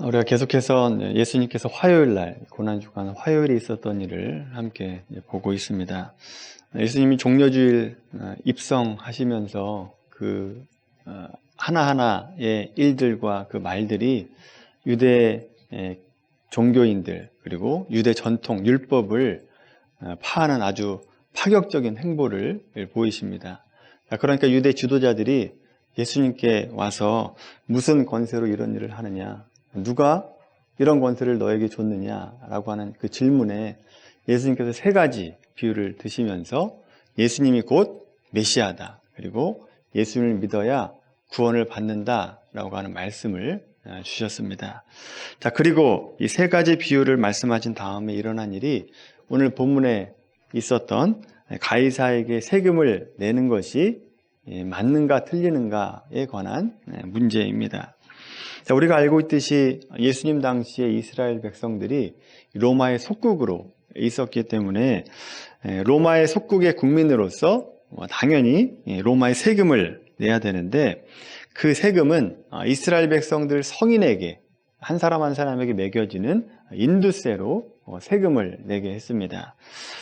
우리가 계속해서 예수님께서 화요일 날, 고난 주간 화요일에 있었던 일을 함께 보고 있습니다. 예수님이 종려주일 어, 입성하시면서 그 어, 하나하나의 일들과 그 말들이 유대 종교인들 그리고 유대 전통 율법을 어, 파하는 아주 파격적인 행보를 보이십니다. 그러니까 유대 지도자들이 예수님께 와서 무슨 권세로 이런 일을 하느냐, 누가 이런 권세를 너에게 줬느냐라고 하는 그 질문에 예수님께서 세 가지 비유를 드시면서 예수님이 곧 메시아다. 그리고 예수님을 믿어야 구원을 받는다라고 하는 말씀을 어, 주셨습니다. 자, 그리고 이 세 가지 비유를 말씀하신 다음에 일어난 일이 오늘 본문에 있었던 가이사에게 세금을 내는 것이 예, 맞는가 틀리는가에 관한 예, 문제입니다. 자, 우리가 알고 있듯이 예수님 당시에 이스라엘 백성들이 로마의 속국으로 있었기 때문에 예, 로마의 속국의 국민으로서 뭐 당연히 로마의 세금을 내야 되는데 그 세금은 어, 이스라엘 백성들 성인에게 한 사람 한 사람에게 매겨지는 인두세로 어, 세금을 내게 했습니다.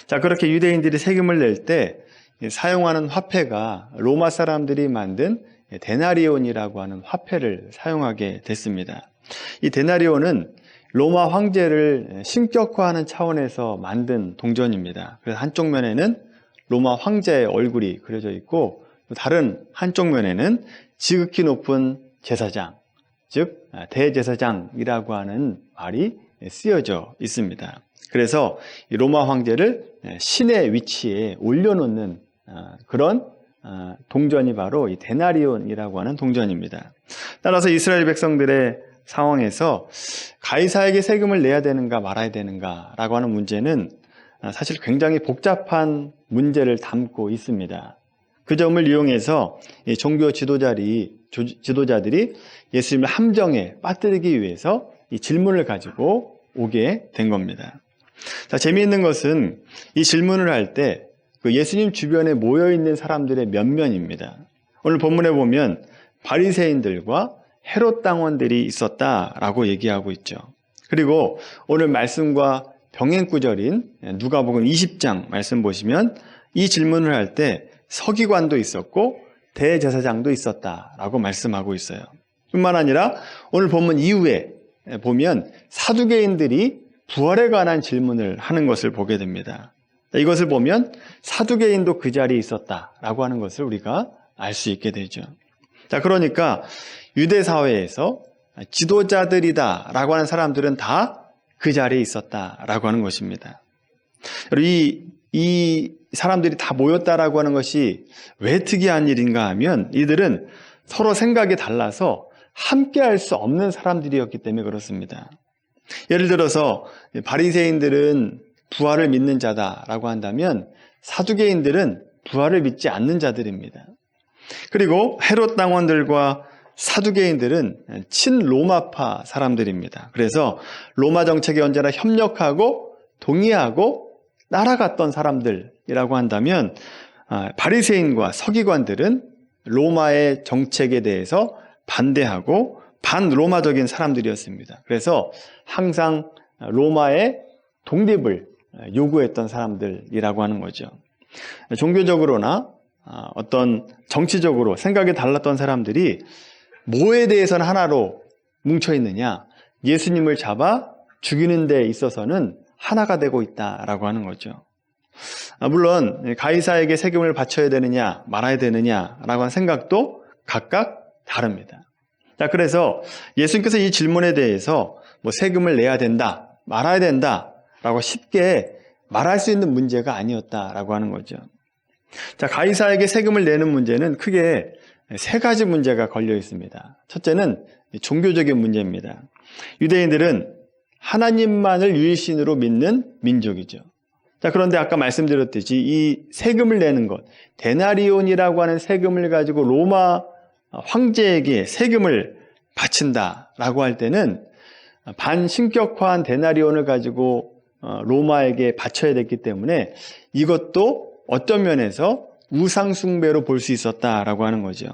자, 그렇게 유대인들이 세금을 낼 때 사용하는 화폐가 로마 사람들이 만든 데나리온이라고 하는 화폐를 사용하게 됐습니다. 이 데나리온은 로마 황제를 신격화하는 차원에서 만든 동전입니다. 그래서 한쪽 면에는 로마 황제의 얼굴이 그려져 있고 다른 한쪽 면에는 지극히 높은 제사장, 즉 대제사장이라고 하는 말이 쓰여져 있습니다. 그래서 로마 황제를 신의 위치에 올려놓는 어, 그런 어, 동전이 바로 이 데나리온이라고 하는 동전입니다. 따라서 이스라엘 백성들의 상황에서 가이사에게 세금을 내야 되는가 말아야 되는가라고 하는 문제는 어, 사실 굉장히 복잡한 문제를 담고 있습니다. 그 점을 이용해서 종교 지도자들이, 지도자들이 예수님을 함정에 빠뜨리기 위해서 이 질문을 가지고 오게 된 겁니다. 자, 재미있는 것은 이 질문을 할 때 그 예수님 주변에 모여 있는 사람들의 면면입니다. 오늘 본문에 보면 바리새인들과 헤롯 당원들이 있었다라고 얘기하고 있죠. 그리고 오늘 말씀과 병행 구절인 누가복음 20장 말씀 보시면 이 질문을 할 때 서기관도 있었고 대제사장도 있었다라고 말씀하고 있어요. 뿐만 아니라 오늘 본문 이후에 보면 사두개인들이 부활에 관한 질문을 하는 것을 보게 됩니다. 이것을 보면 사두개인도 그 자리에 있었다라고 하는 것을 우리가 알 수 있게 되죠. 자, 그러니까 유대 사회에서 지도자들이다라고 하는 사람들은 다 그 자리에 있었다라고 하는 것입니다. 이, 이 사람들이 다 모였다라고 하는 것이 왜 특이한 일인가 하면 이들은 서로 생각이 달라서 함께 할 수 없는 사람들이었기 때문에 그렇습니다. 예를 들어서 바리새인들은 부활을 믿는 자다라고 한다면 사두개인들은 부활을 믿지 않는 자들입니다. 그리고 헤롯 당원들과 사두개인들은 친로마파 사람들입니다. 그래서 로마 정책에 언제나 협력하고 동의하고 따라갔던 사람들이라고 한다면 아, 바리새인과 서기관들은 로마의 정책에 대해서 반대하고 반로마적인 사람들이었습니다. 그래서 항상 로마의 독립을 요구했던 사람들이라고 하는 거죠. 종교적으로나 아, 어떤 정치적으로 생각이 달랐던 사람들이 뭐에 대해서는 하나로 뭉쳐 있느냐? 예수님을 잡아 죽이는 데 있어서는 하나가 되고 있다라고 하는 거죠. 아, 물론 가이사에게 세금을 바쳐야 되느냐 말아야 되느냐라고 하는 생각도 각각 다릅니다. 자, 그래서 예수님께서 이 질문에 대해서 뭐 세금을 내야 된다, 말아야 된다 라고 쉽게 말할 수 있는 문제가 아니었다라고 하는 거죠. 자, 가이사에게 세금을 내는 문제는 크게 세 가지 문제가 걸려 있습니다. 첫째는 종교적인 문제입니다. 유대인들은 하나님만을 유일신으로 믿는 민족이죠. 자, 그런데 아까 말씀드렸듯이 이 세금을 내는 것, 데나리온이라고 하는 세금을 가지고 로마 황제에게 세금을 바친다라고 할 때는 반신격화한 데나리온을 가지고 어, 로마에게 바쳐야 됐기 때문에 이것도 어떤 면에서 우상숭배로 볼 수 있었다라고 하는 거죠.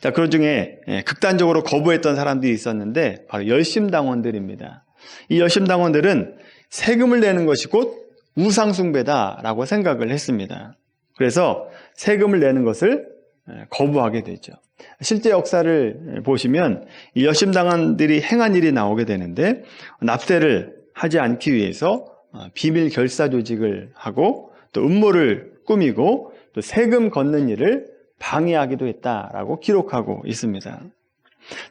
자, 그 중에 예, 극단적으로 거부했던 사람들이 있었는데 바로 열심당원들입니다. 이 열심당원들은 세금을 내는 것이 곧 우상숭배다라고 생각을 했습니다. 그래서 세금을 내는 것을 예, 거부하게 되죠. 실제 역사를 보시면 이 열심당원들이 행한 일이 나오게 되는데 납세를 하지 않기 위해서 어, 비밀 결사 조직을 하고 또 음모를 꾸미고 또 세금 걷는 일을 방해하기도 했다라고 기록하고 있습니다.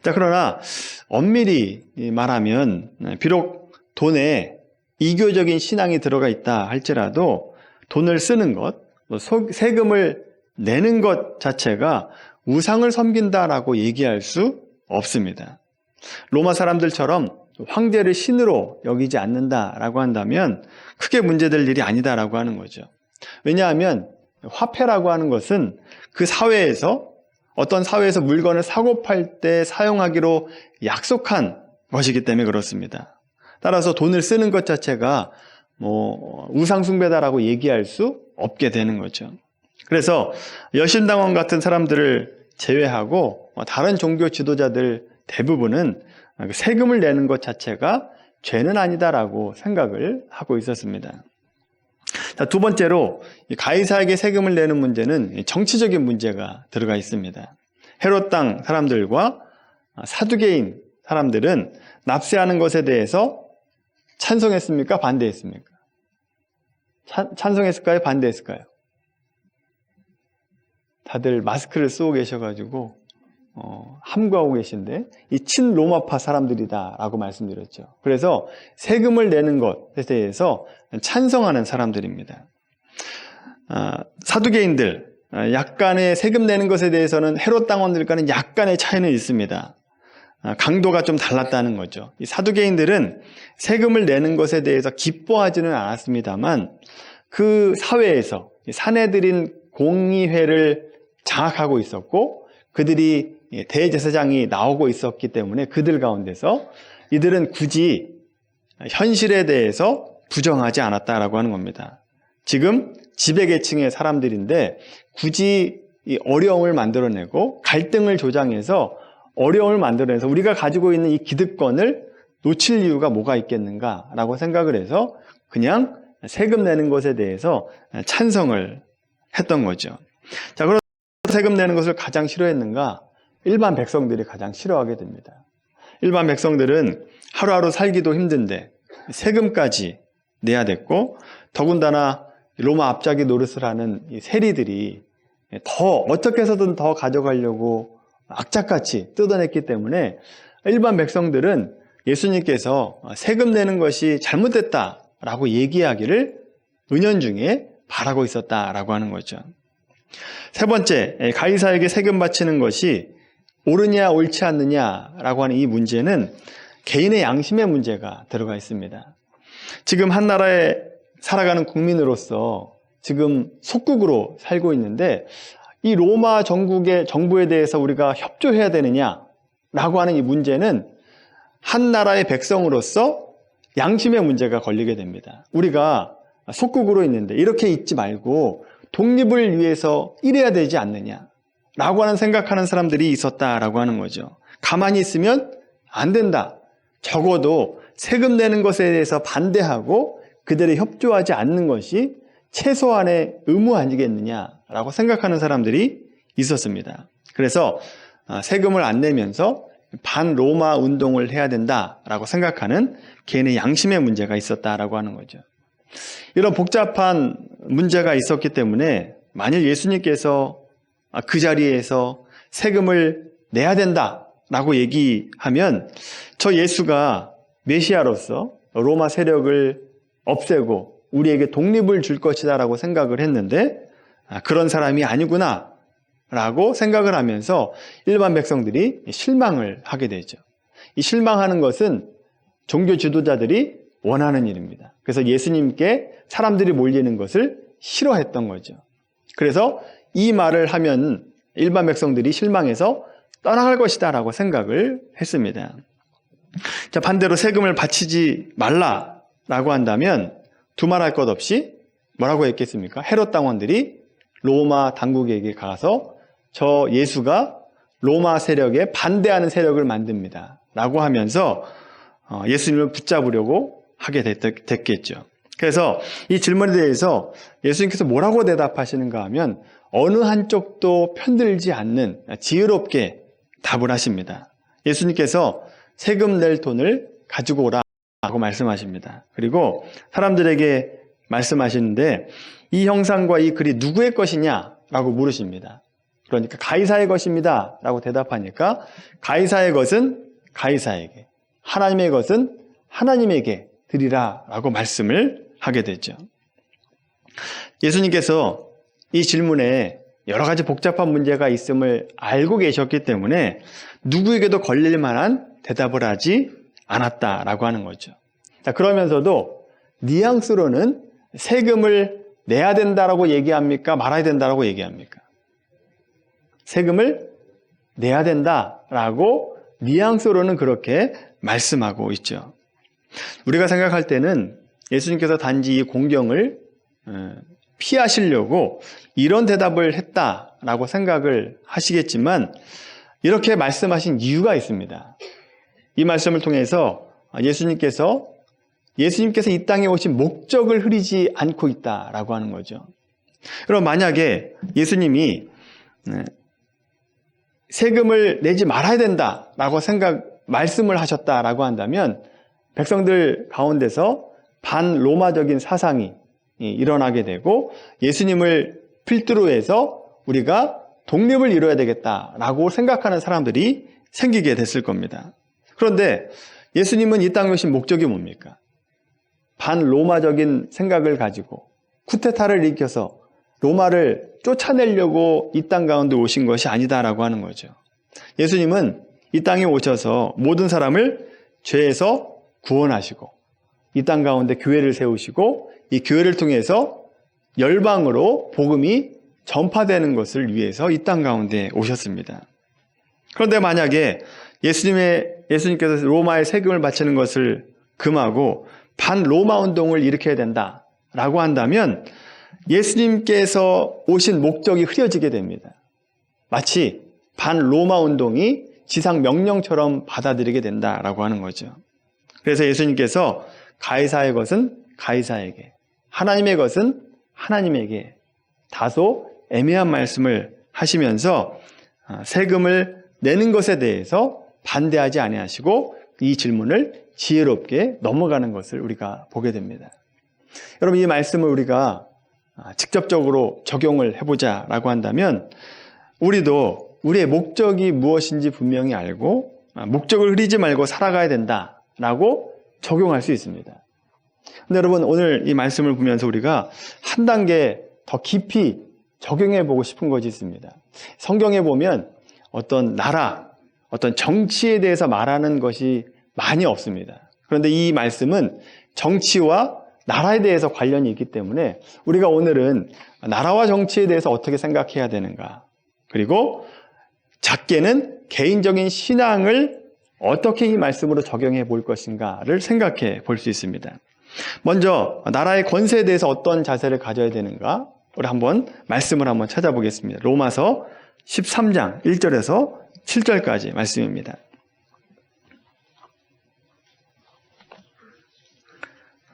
자, 그러나 엄밀히 말하면 비록 돈에 이교적인 신앙이 들어가 있다 할지라도 돈을 쓰는 것, 또 소- 세금을 내는 것 자체가 우상을 섬긴다라고 얘기할 수 없습니다. 로마 사람들처럼 황제를 신으로 여기지 않는다라고 한다면 크게 문제될 일이 아니다라고 하는 거죠. 왜냐하면 화폐라고 하는 것은 그 사회에서 어떤 사회에서 물건을 사고 팔 때 사용하기로 약속한 것이기 때문에 그렇습니다. 따라서 돈을 쓰는 것 자체가 뭐 우상숭배다라고 얘기할 수 없게 되는 거죠. 그래서 여신당원 같은 사람들을 제외하고 다른 종교 지도자들 대부분은 세금을 내는 것 자체가 죄는 아니다라고 생각을 하고 있었습니다. 자, 두 번째로 이 가이사에게 세금을 내는 문제는 정치적인 문제가 들어가 있습니다. 헤롯 땅 사람들과 사두개인 사람들은 납세하는 것에 대해서 찬성했습니까? 반대했습니까? 찬, 찬성했을까요? 반대했을까요? 다들 마스크를 쓰고 계셔가지고 어, 함구하고 계신데 이 친로마파 사람들이다라고 말씀드렸죠. 그래서 세금을 내는 것에 대해서 찬성하는 사람들입니다. 아, 사두개인들 아, 약간의 세금 내는 것에 대해서는 헤롯 당원들과는 약간의 차이는 있습니다. 아, 강도가 좀 달랐다는 거죠. 이 사두개인들은 세금을 내는 것에 대해서 기뻐하지는 않았습니다만 그 사회에서 이 사내들인 공의회를 장악하고 있었고 그들이 대제사장이 나오고 있었기 때문에 그들 가운데서 이들은 굳이 현실에 대해서 부정하지 않았다라고 하는 겁니다. 지금 지배계층의 사람들인데 굳이 이 어려움을 만들어내고 갈등을 조장해서 어려움을 만들어내서 우리가 가지고 있는 이 기득권을 놓칠 이유가 뭐가 있겠는가라고 생각을 해서 그냥 세금 내는 것에 대해서 찬성을 했던 거죠. 자, 그럼 세금 내는 것을 가장 싫어했는가? 일반 백성들이 가장 싫어하게 됩니다. 일반 백성들은 하루하루 살기도 힘든데 세금까지 내야 됐고 더군다나 로마 앞자기 노릇을 하는 이 세리들이 더 어떻게 해서든 더 가져가려고 악착같이 뜯어냈기 때문에 일반 백성들은 예수님께서 세금 내는 것이 잘못됐다라고 얘기하기를 은연중에 바라고 있었다라고 하는 거죠. 세 번째, 가이사에게 세금 바치는 것이 옳으냐 옳지 않느냐라고 하는 이 문제는 개인의 양심의 문제가 들어가 있습니다. 지금 한 나라에 살아가는 국민으로서 지금 속국으로 살고 있는데 이 로마 전국의 정부에 대해서 우리가 협조해야 되느냐라고 하는 이 문제는 한 나라의 백성으로서 양심의 문제가 걸리게 됩니다. 우리가 속국으로 있는데 이렇게 있지 말고 독립을 위해서 일해야 되지 않느냐 라고 하는 생각하는 사람들이 있었다라고 하는 거죠. 가만히 있으면 안 된다. 적어도 세금 내는 것에 대해서 반대하고 그들이 협조하지 않는 것이 최소한의 의무 아니겠느냐라고 생각하는 사람들이 있었습니다. 그래서 세금을 안 내면서 반 로마 운동을 해야 된다라고 생각하는 개인의 양심의 문제가 있었다라고 하는 거죠. 이런 복잡한 문제가 있었기 때문에 만일 예수님께서 그 자리에서 세금을 내야 된다 라고 얘기하면 저 예수가 메시아로서 로마 세력을 없애고 우리에게 독립을 줄 것이다 라고 생각을 했는데 그런 사람이 아니구나 라고 생각을 하면서 일반 백성들이 실망을 하게 되죠. 이 실망하는 것은 종교 지도자들이 원하는 일입니다. 그래서 예수님께 사람들이 몰리는 것을 싫어했던 거죠. 그래서 이 말을 하면 일반 백성들이 실망해서 떠나갈 것이다 라고 생각을 했습니다. 자, 반대로 세금을 바치지 말라 라고 한다면 두말할 것 없이 뭐라고 했겠습니까? 헤롯 당원들이 로마 당국에게 가서 저 예수가 로마 세력에 반대하는 세력을 만듭니다. 라고 하면서 어, 예수님을 붙잡으려고 하게 됐, 됐겠죠. 그래서 이 질문에 대해서 예수님께서 뭐라고 대답하시는가 하면 어느 한쪽도 편들지 않는 지혜롭게 답을 하십니다. 예수님께서 세금 낼 돈을 가지고 오라 라고 말씀하십니다. 그리고 사람들에게 말씀하시는데 이 형상과 이 글이 누구의 것이냐 라고 물으십니다. 그러니까 가이사의 것입니다 라고 대답하니까 가이사의 것은 가이사에게 하나님의 것은 하나님에게 드리라 라고 말씀을 하게 되죠. 예수님께서 이 질문에 여러 가지 복잡한 문제가 있음을 알고 계셨기 때문에 누구에게도 걸릴 만한 대답을 하지 않았다라고 하는 거죠. 자, 그러면서도 뉘앙스로는 세금을 내야 된다라고 얘기합니까? 말아야 된다라고 얘기합니까? 세금을 내야 된다라고 뉘앙스로는 그렇게 말씀하고 있죠. 우리가 생각할 때는 예수님께서 단지 이 공경을 어, 피하시려고 이런 대답을 했다라고 생각을 하시겠지만 이렇게 말씀하신 이유가 있습니다. 이 말씀을 통해서 예수님께서 예수님께서 이 땅에 오신 목적을 흐리지 않고 있다라고 하는 거죠. 여러분 만약에 예수님이 네, 세금을 내지 말아야 된다라고 생각 말씀을 하셨다라고 한다면 백성들 가운데서 반 로마적인 사상이 일어나게 되고 예수님을 필두로 해서 우리가 독립을 이뤄야 되겠다라고 생각하는 사람들이 생기게 됐을 겁니다. 그런데 예수님은 이 땅에 오신 목적이 뭡니까? 반 로마적인 생각을 가지고 쿠데타를 일으켜서 로마를 쫓아내려고 이 땅 가운데 오신 것이 아니다라고 하는 거죠. 예수님은 이 땅에 오셔서 모든 사람을 죄에서 구원하시고 이 땅 가운데 교회를 세우시고 이 교회를 통해서 열방으로 복음이 전파되는 것을 위해서 이 땅 가운데 오셨습니다. 그런데 만약에 예수님의 예수님께서 로마에 세금을 바치는 것을 금하고 반 로마 운동을 일으켜야 된다라고 한다면 예수님께서 오신 목적이 흐려지게 됩니다. 마치 반 로마 운동이 지상 명령처럼 받아들이게 된다라고 하는 거죠. 그래서 예수님께서 가이사의 것은 가이사에게, 하나님의 것은 하나님에게 다소 애매한 말씀을 하시면서 아, 세금을 내는 것에 대해서 반대하지 아니하시고 이 질문을 지혜롭게 넘어가는 것을 우리가 보게 됩니다. 여러분 이 말씀을 우리가 아, 직접적으로 적용을 해보자라고 한다면 우리도 우리의 목적이 무엇인지 분명히 알고 아, 목적을 흐리지 말고 살아가야 된다라고 적용할 수 있습니다. 근데 여러분 오늘 이 말씀을 보면서 우리가 한 단계 더 깊이 적용해 보고 싶은 것이 있습니다. 성경에 보면 어떤 나라, 어떤 정치에 대해서 말하는 것이 많이 없습니다. 그런데 이 말씀은 정치와 나라에 대해서 관련이 있기 때문에 우리가 오늘은 나라와 정치에 대해서 어떻게 생각해야 되는가. 그리고 작게는 개인적인 신앙을 어떻게 이 말씀으로 적용해 볼 것인가를 생각해 볼 수 있습니다. 먼저 나라의 권세에 대해서 어떤 자세를 가져야 되는가? 우리 한번 말씀을 한번 찾아보겠습니다. 로마서 13장 1절에서 7절까지 말씀입니다.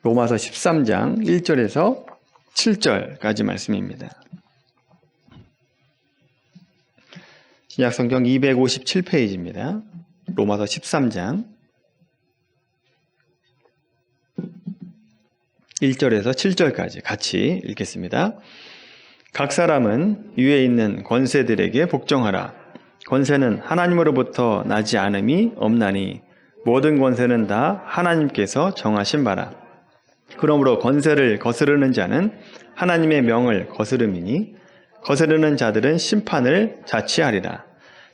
로마서 13장 1절에서 7절까지 말씀입니다. 신약 성경 257페이지입니다. 로마서 13장 1절에서 7절까지 같이 읽겠습니다. 각 사람은 위에 있는 권세들에게 복종하라. 권세는 하나님으로부터 나지 않음이 없나니 모든 권세는 다 하나님께서 정하신 바라. 그러므로 권세를 거스르는 자는 하나님의 명을 거스름이니 거스르는 자들은 심판을 자치하리라.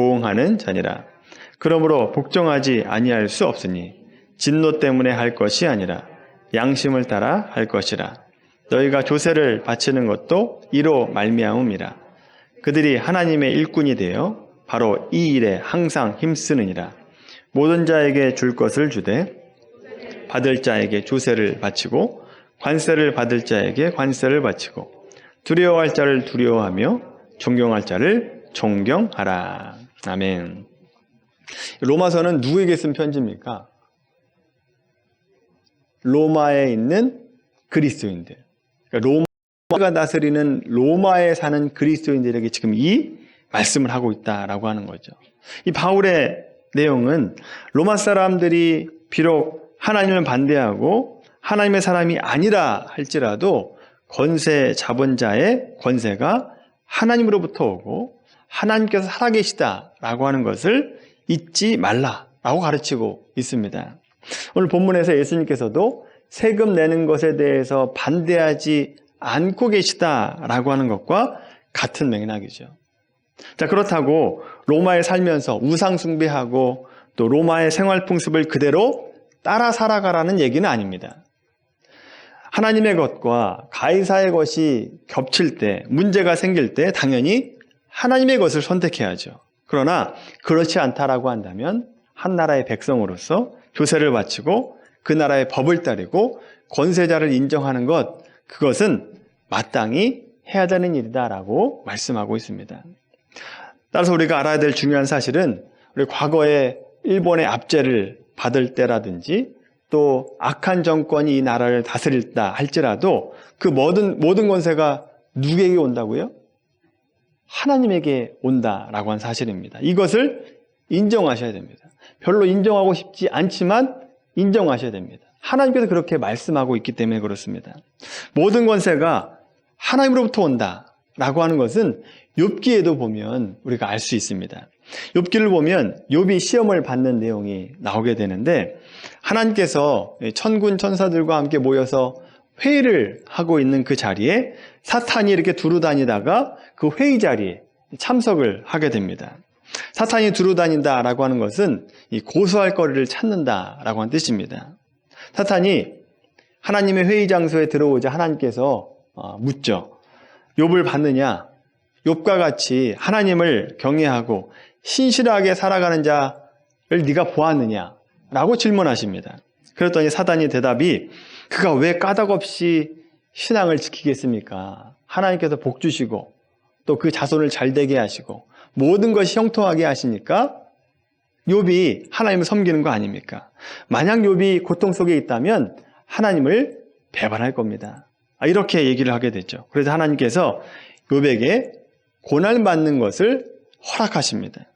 보응하는 자니라. 그러므로 복종하지 아니할 수 없으니 진노 때문에 할 것이 아니라 양심을 따라 할 것이라. 너희가 조세를 바치는 것도 이로 말미암음이라. 그들이 하나님의 일꾼이 되어 바로 이 일에 항상 힘쓰느니라. 모든 자에게 줄 것을 주되 받을 자에게 조세를 바치고 관세를 받을 자에게 관세를 바치고 두려워할 자를 두려워하며 존경할 자를 존경하라. 아멘. 로마서는 누구에게 쓴 편지입니까? 로마에 있는 그리스도인들. 그러니까 로마가 다스리는 로마에 사는 그리스도인들에게 지금 이 말씀을 하고 있다라고 하는 거죠. 이 바울의 내용은 로마 사람들이 비록 하나님을 반대하고 하나님의 사람이 아니라 할지라도 권세 자본자의 권세가 하나님으로부터 오고 하나님께서 살아계시다 라고 하는 것을 잊지 말라라고 가르치고 있습니다. 오늘 본문에서 예수님께서도 세금 내는 것에 대해서 반대하지 않고 계시다라고 하는 것과 같은 맥락이죠. 자, 그렇다고 로마에 살면서 우상 숭배하고 또 로마의 생활 풍습을 그대로 따라 살아가라는 얘기는 아닙니다. 하나님의 것과 가이사의 것이 겹칠 때, 문제가 생길 때 당연히 하나님의 것을 선택해야죠. 그러나 그렇지 않다라고 한다면 한 나라의 백성으로서 조세를 바치고 그 나라의 법을 따르고 권세자를 인정하는 것, 그것은 마땅히 해야 되는 일이다라고 말씀하고 있습니다. 따라서 우리가 알아야 될 중요한 사실은 우리 과거에 일본의 압제를 받을 때라든지 또 악한 정권이 이 나라를 다스릴다 할지라도 그 모든 모든 권세가 누구에게 온다고요? 하나님에게 온다라고 한 사실입니다. 이것을 인정하셔야 됩니다. 별로 인정하고 싶지 않지만 인정하셔야 됩니다. 하나님께서 그렇게 말씀하고 있기 때문에 그렇습니다. 모든 권세가 하나님으로부터 온다라고 하는 것은 욥기에도 보면 우리가 알 수 있습니다. 욥기를 보면 욥이 시험을 받는 내용이 나오게 되는데 하나님께서 천군 천사들과 함께 모여서 회의를 하고 있는 그 자리에 사탄이 이렇게 두루 다니다가 그 회의 자리에 참석을 하게 됩니다. 사탄이 두루 다닌다라고 하는 것은 이 고소할 거리를 찾는다라고 하는 뜻입니다. 사탄이 하나님의 회의 장소에 들어오자 하나님께서 어, 묻죠. 욥을 받느냐? 욥과 같이 하나님을 경외하고 신실하게 살아가는 자를 네가 보았느냐? 라고 질문하십니다. 그랬더니 사단이 대답이 그가 왜 까닭없이 신앙을 지키겠습니까? 하나님께서 복 주시고 또 그 자손을 잘 되게 하시고 모든 것이 형통하게 하시니까 욥이 하나님을 섬기는 거 아닙니까? 만약 욥이 고통 속에 있다면 하나님을 배반할 겁니다. 아, 이렇게 얘기를 하게 되죠. 그래서 하나님께서 욥에게 고난 받는 것을 허락하십니다.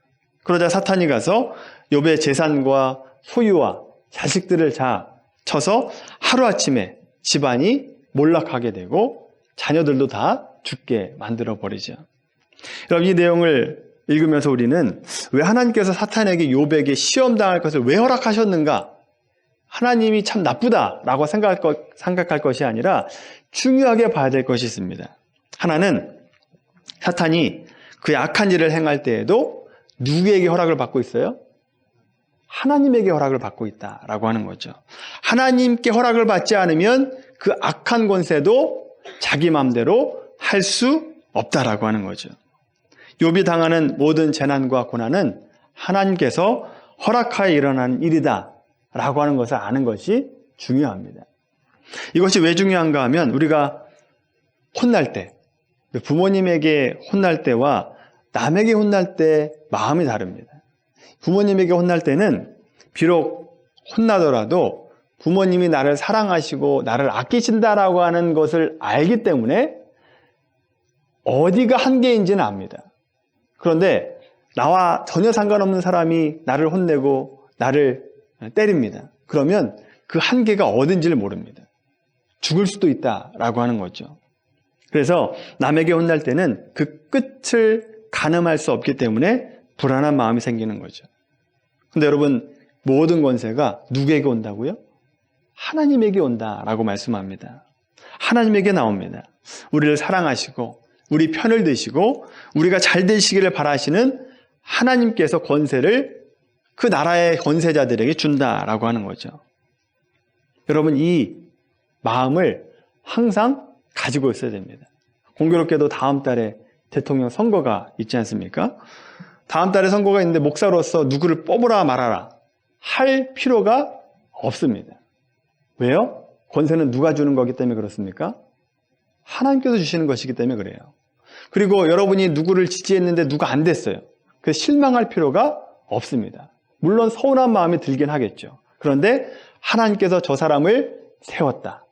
그러자 사탄이 가서 욥의 재산과 소유와 자식들을 다 쳐서 하루아침에 집안이 몰락하게 되고 자녀들도 다 죽게 만들어 버리죠. 여러분 이 내용을 읽으면서 우리는 왜 하나님께서 사탄에게 욥에게 시험 당할 것을 왜 허락하셨는가? 하나님이 참 나쁘다라고 생각할, 것, 생각할 것이 아니라 중요하게 봐야 될 것이 있습니다. 하나는 사탄이 그의 악한 일을 행할 때에도 누구에게 허락을 받고 있어요? 하나님에게 허락을 받고 있다라고 하는 거죠. 하나님께 허락을 받지 않으면 그 악한 권세도 자기 마음대로 할 수 없다라고 하는 거죠. 욥이 당하는 모든 재난과 고난은 하나님께서 허락하여 일어난 일이다라고 하는 것을 아는 것이 중요합니다. 이것이 왜 중요한가 하면 우리가 혼날 때 부모님에게 혼날 때와 남에게 혼날 때 마음이 다릅니다. 부모님에게 혼날 때는 비록 혼나더라도 부모님이 나를 사랑하시고 나를 아끼신다라고 하는 것을 알기 때문에 어디가 한계인지는 압니다. 그런데 나와 전혀 상관없는 사람이 나를 혼내고 나를 때립니다. 그러면 그 한계가 어딘지를 모릅니다. 죽을 수도 있다라고 하는 거죠. 그래서 남에게 혼날 때는 그 끝을 가늠할 수 없기 때문에 불안한 마음이 생기는 거죠. 근데 여러분, 모든 권세가 누구에게 온다고요? 하나님에게 온다라고 말씀합니다. 하나님에게 나옵니다. 우리를 사랑하시고, 우리 편을 드시고, 우리가 잘 되시기를 바라시는 하나님께서 권세를 그 나라의 권세자들에게 준다라고 하는 거죠. 여러분 이 마음을 항상 가지고 있어야 됩니다. 공교롭게도 다음 달에 대통령 선거가 있지 않습니까? 다음 달에 선거가 있는데 목사로서 누구를 뽑으라 말아라 할 필요가 없습니다. 왜요? 권세는 누가 주는 거기 때문에 그렇습니까? 하나님께서 주시는 것이기 때문에 그래요. 그리고 여러분이 누구를 지지했는데 누가 안 됐어요. 그 실망할 필요가 없습니다. 물론 서운한 마음이 들긴 하겠죠. 그런데 하나님께서 저 사람을 세웠다.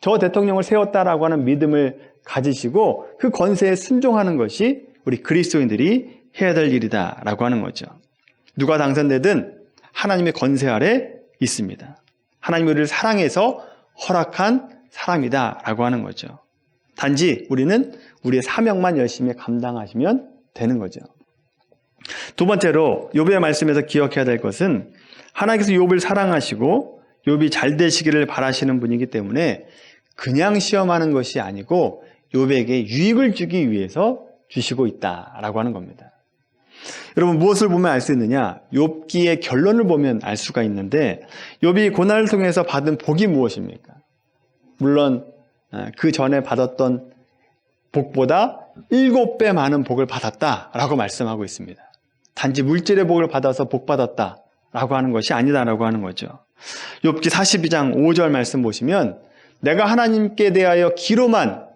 저 대통령을 세웠다라고 하는 믿음을 가지시고 그 권세에 순종하는 것이 우리 그리스도인들이 해야 될 일이다 라고 하는 거죠. 누가 당선되든 하나님의 권세 아래 있습니다. 하나님 우리를 사랑해서 허락한 사람이다 라고 하는 거죠. 단지 우리는 우리의 사명만 열심히 감당하시면 되는 거죠. 두 번째로 욥의 말씀에서 기억해야 될 것은 하나님께서 욥을 사랑하시고 욥이 잘 되시기를 바라시는 분이기 때문에 그냥 시험하는 것이 아니고 욥에게 유익을 주기 위해서 주시고 있다라고 하는 겁니다. 여러분 무엇을 보면 알 수 있느냐? 욥기의 결론을 보면 알 수가 있는데 욥이 고난을 통해서 받은 복이 무엇입니까? 물론 아, 그 전에 받았던 복보다 일곱 배 많은 복을 받았다라고 말씀하고 있습니다. 단지 물질의 복을 받아서 복 받았다라고 하는 것이 아니다라고 하는 거죠. 욥기 42장 5절 말씀 보시면 내가 하나님께 대하여 귀로만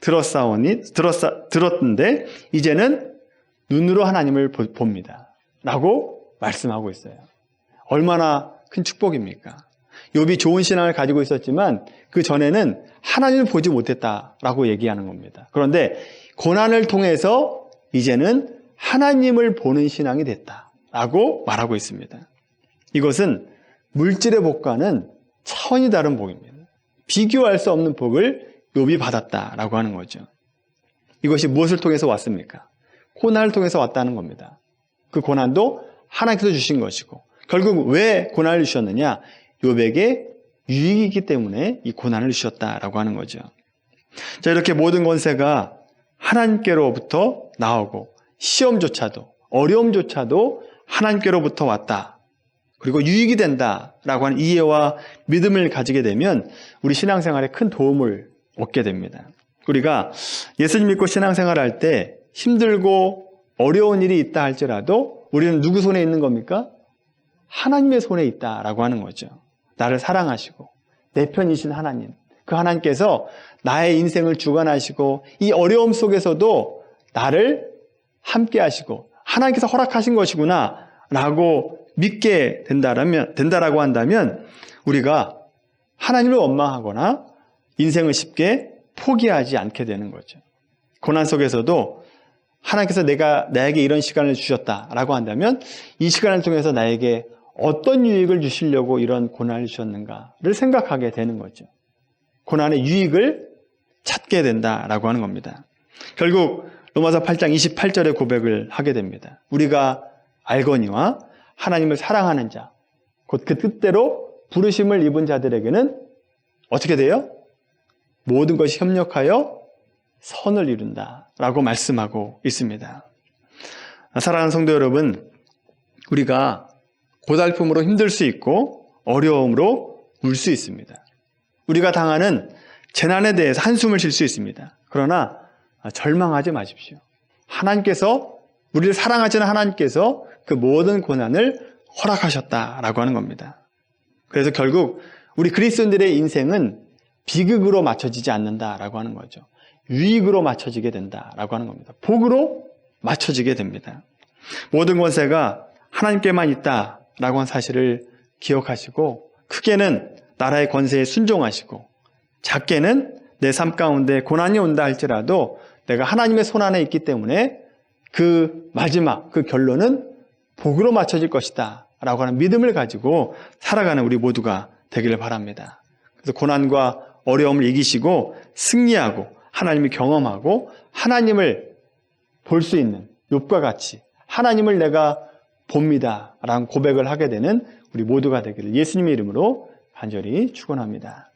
들었사오니 들었사 들었는데 이제는 눈으로 하나님을 보- 봅니다. 라고 말씀하고 있어요. 얼마나 큰 축복입니까? 욥이 좋은 신앙을 가지고 있었지만 그 전에는 하나님을 보지 못했다라고 얘기하는 겁니다. 그런데 고난을 통해서 이제는 하나님을 보는 신앙이 됐다라고 말하고 있습니다. 이것은 물질의 복과는 차원이 다른 복입니다. 비교할 수 없는 복을 욥이 받았다라고 하는 거죠. 이것이 무엇을 통해서 왔습니까? 고난을 통해서 왔다는 겁니다. 그 고난도 하나님께서 주신 것이고 결국 왜 고난을 주셨느냐? 욥에게 유익이기 때문에 이 고난을 주셨다라고 하는 거죠. 자, 이렇게 모든 권세가 하나님께로부터 나오고 시험조차도 어려움조차도 하나님께로부터 왔다. 그리고 유익이 된다라고 하는 이해와 믿음을 가지게 되면 우리 신앙생활에 큰 도움을 얻게 됩니다. 우리가 예수님 믿고 신앙생활 할 때 힘들고 어려운 일이 있다 할지라도 우리는 누구 손에 있는 겁니까? 하나님의 손에 있다라고 하는 거죠. 나를 사랑하시고 내 편이신 하나님. 그 하나님께서 나의 인생을 주관하시고 이 어려움 속에서도 나를 함께 하시고 하나님께서 허락하신 것이구나 라고 믿게 된다라면 된다라고 한다면 우리가 하나님을 원망하거나 인생을 쉽게 포기하지 않게 되는 거죠. 고난 속에서도 하나님께서 내가 나에게 이런 시간을 주셨다라고 한다면 이 시간을 통해서 나에게 어떤 유익을 주시려고 이런 고난을 주셨는가를 생각하게 되는 거죠. 고난의 유익을 찾게 된다라고 하는 겁니다. 결국 로마서 8장 28절의 고백을 하게 됩니다. 우리가 알거니와 하나님을 사랑하는 자, 곧 그 뜻대로 부르심을 입은 자들에게는 어떻게 돼요? 모든 것이 협력하여 선을 이룬다라고 말씀하고 있습니다. 사랑하는 성도 여러분, 우리가 고달픔으로 힘들 수 있고 어려움으로 울 수 있습니다. 우리가 당하는 재난에 대해서 한숨을 쉴 수 있습니다. 그러나 절망하지 마십시오. 하나님께서 우리를 사랑하시는 하나님께서 그 모든 고난을 허락하셨다라고 하는 겁니다. 그래서 결국 우리 그리스도인들의 인생은 비극으로 맞춰지지 않는다라고 하는 거죠. 유익으로 맞춰지게 된다라고 하는 겁니다. 복으로 맞춰지게 됩니다. 모든 권세가 하나님께만 있다라고 하는 사실을 기억하시고 크게는 나라의 권세에 순종하시고 작게는 내 삶 가운데 고난이 온다 할지라도 내가 하나님의 손 안에 있기 때문에 그 마지막 그 결론은 복으로 맞춰질 것이다 라고 하는 믿음을 가지고 살아가는 우리 모두가 되기를 바랍니다. 그래서 고난과 어려움을 이기시고 승리하고 하나님을 경험하고 하나님을 볼 수 있는 욥과 같이 하나님을 내가 봅니다 라는 고백을 하게 되는 우리 모두가 되기를 예수님의 이름으로 간절히 축원합니다.